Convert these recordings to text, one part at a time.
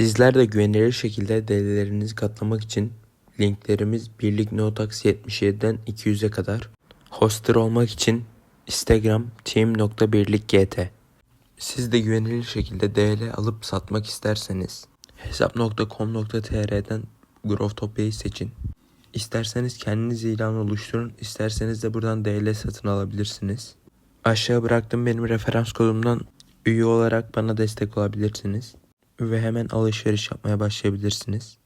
Sizler de güvenilir şekilde DL'lerinizi katlamak için linklerimiz birlik notax 77'den 200'e kadar. Hoster olmak için Instagram team.birlikgt. Siz de güvenilir şekilde DL alıp satmak isterseniz hesap.com.tr'den Growtopia'yı seçin. İsterseniz kendiniz ilan oluşturun, isterseniz de buradan DL satın alabilirsiniz. Aşağı bıraktığım benim referans kodumdan üye olarak bana destek olabilirsiniz. Ve hemen alışveriş yapmaya başlayabilirsiniz.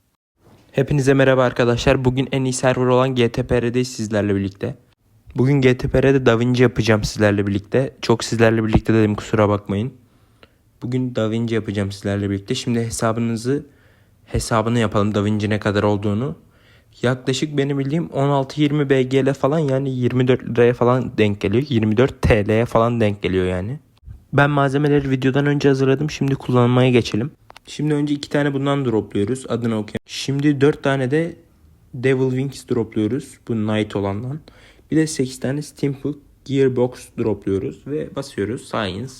Hepinize merhaba arkadaşlar. Bugün en iyi server olan GTPR'deyiz sizlerle birlikte. Bugün GTPR'de DaVinci yapacağım sizlerle birlikte. Çok sizlerle birlikte dedim kusura bakmayın. Bugün DaVinci yapacağım sizlerle birlikte. Şimdi hesabınızı hesabını yapalım DaVinci ne kadar olduğunu. Yaklaşık benim bildiğim 16-20 BGL falan yani 24 liraya falan denk geliyor. 24 TL'ye falan denk geliyor yani. Ben malzemeleri videodan önce hazırladım. Şimdi kullanmaya geçelim. Şimdi önce iki tane bundan dropluyoruz. Adını okuyalım. Şimdi dört tane de Devil Wings dropluyoruz. Bu Knight olandan. Bir de 8 tane Steampunk Gearbox dropluyoruz. Ve basıyoruz. Science.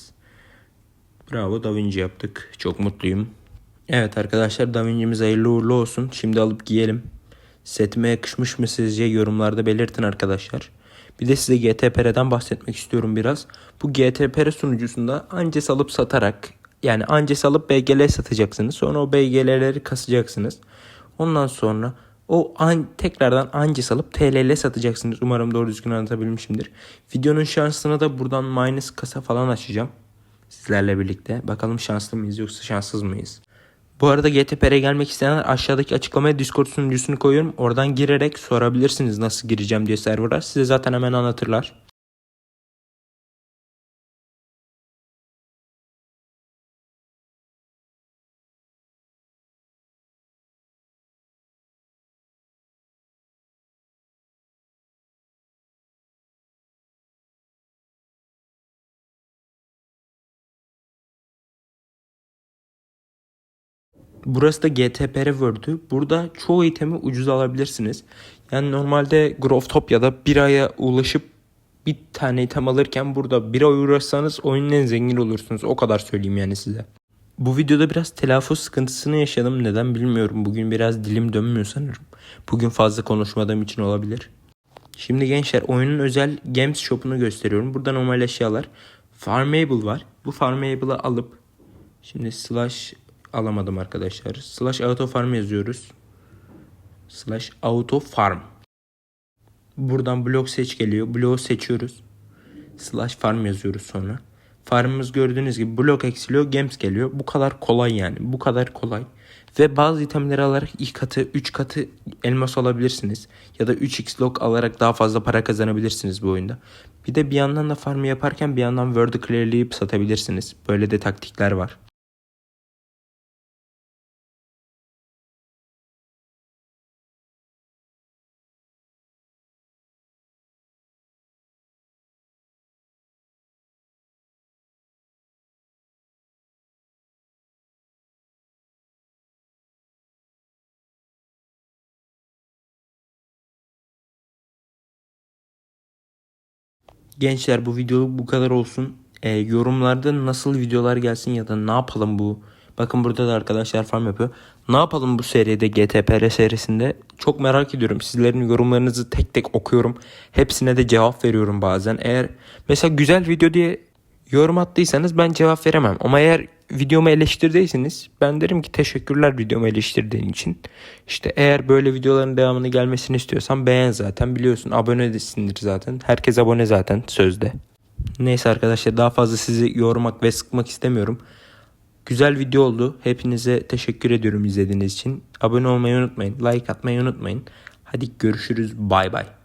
Bravo Da Vinci yaptık. Çok mutluyum. Evet arkadaşlar Da Vinci'miz hayırlı uğurlu olsun. Şimdi alıp giyelim. Setime yakışmış mı sizce yorumlarda belirtin arkadaşlar. Bir de size GTPR'den bahsetmek istiyorum biraz. Bu GTPR sunucusunda Ances alıp satarak yani Ances alıp BGL satacaksınız. Sonra o BGL'leri kasacaksınız. Ondan sonra o an, tekrardan Ances alıp TL'le satacaksınız. Umarım doğru düzgün anlatabilmişimdir. Videonun şansını da buradan minus kasa falan açacağım. Sizlerle birlikte. Bakalım şanslı mıyız yoksa şanssız mıyız? Bu arada GTPR'e gelmek isteyenler aşağıdaki açıklamaya Discord sunucusunu koyuyorum. Oradan girerek sorabilirsiniz nasıl gireceğim diye server'a. Size zaten hemen anlatırlar. Burası da GTPR World'ü. Burada çoğu itemi ucuz alabilirsiniz. Yani normalde Growtopia'da bir aya ulaşıp bir tane item alırken burada bir ay uğraşsanız oyunun en zengin olursunuz. O kadar söyleyeyim yani size. Bu videoda biraz telaffuz sıkıntısını yaşadım. Neden bilmiyorum. Bugün biraz dilim dönmüyor sanırım. Bugün fazla konuşmadığım için olabilir. Şimdi gençler oyunun özel Games Shop'unu gösteriyorum. Burada normal eşyalar. Farmable var. Bu Farmable'ı alıp şimdi slash alamadım arkadaşlar. Slash auto farm yazıyoruz. Slash auto farm. Buradan blok seç geliyor. Bloğu seçiyoruz. Slash farm yazıyoruz sonra. Farmımız gördüğünüz gibi blok eksiliyor. Gems geliyor. Bu kadar kolay yani. Bu kadar kolay. Ve bazı itemleri alarak 2 katı 3 katı elmas alabilirsiniz. Ya da 3x log alarak daha fazla para kazanabilirsiniz bu oyunda. Bir de bir yandan da farmı yaparken bir yandan world'ı clearleyip satabilirsiniz. Böyle de taktikler var. Gençler bu video bu kadar olsun. Ee, yorumlarda nasıl videolar gelsin ya da ne yapalım bu. Bakın burada da arkadaşlar farm yapıyor. Ne yapalım bu seride GTPR serisinde? Çok merak ediyorum. Sizlerin yorumlarınızı tek tek okuyorum. Hepsine de cevap veriyorum bazen. Eğer mesela güzel video diye yorum attıysanız ben cevap veremem. Ama eğer videomu eleştirdiyseniz ben derim ki teşekkürler videomu eleştirdiğin için. İşte eğer böyle videoların devamını gelmesini istiyorsan beğen zaten biliyorsun abone desindir zaten. Herkes abone zaten sözde. Neyse arkadaşlar daha fazla sizi yormak ve sıkmak istemiyorum. Güzel video oldu. Hepinize teşekkür ediyorum izlediğiniz için. Abone olmayı unutmayın. Like atmayı unutmayın. Hadi görüşürüz. Bay bay.